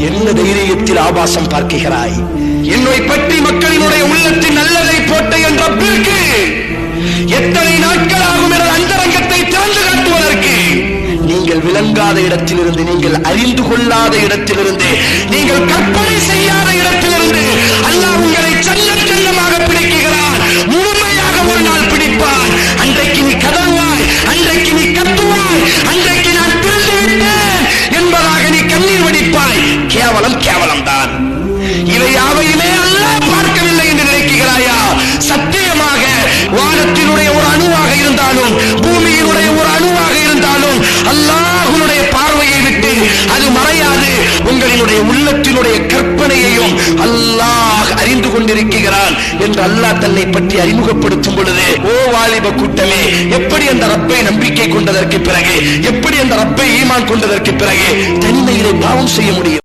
என்ன தைரியத்தில் ஆபாசம் பார்க்கிறாய் என்னை பற்றி மக்களினுடைய உள்ளத்தில் நல்லதை போட்ட என்ற எத்தனை நாட்கள் ஆகும் என அந்தரங்கத்தை திறந்து காட்டுவதற்கு? நீங்கள் விளங்காத இடத்திலிருந்து நீங்கள் அறிந்து கொள்ளாத இடத்திலிருந்து நீங்கள் கற்பனை இருந்தாலும் பூமியினுடைய ஒரு அணுவாக இருந்தாலும் அல்லாஹ்வுடைய பார்வையை விட்டு அது மறையாது. உங்களினுடைய உள்ளத்தினுடைய கற்பனையையும் அல்லாஹ் அறிந்து கொண்டிருக்கிறான் என்று அல்லாஹ் தன்னை பற்றி அறிமுகப்படுத்தும் பொழுது ஓ வாலிப கூட்டமே எப்படி அந்த ரப்பை நம்பிக்கை கொண்டதற்கு பிறகு எப்படி அந்த ரப்பை ஈமான் கொண்டதற்கு பிறகு தனிமையிலே பாவம் செய்ய முடியும்?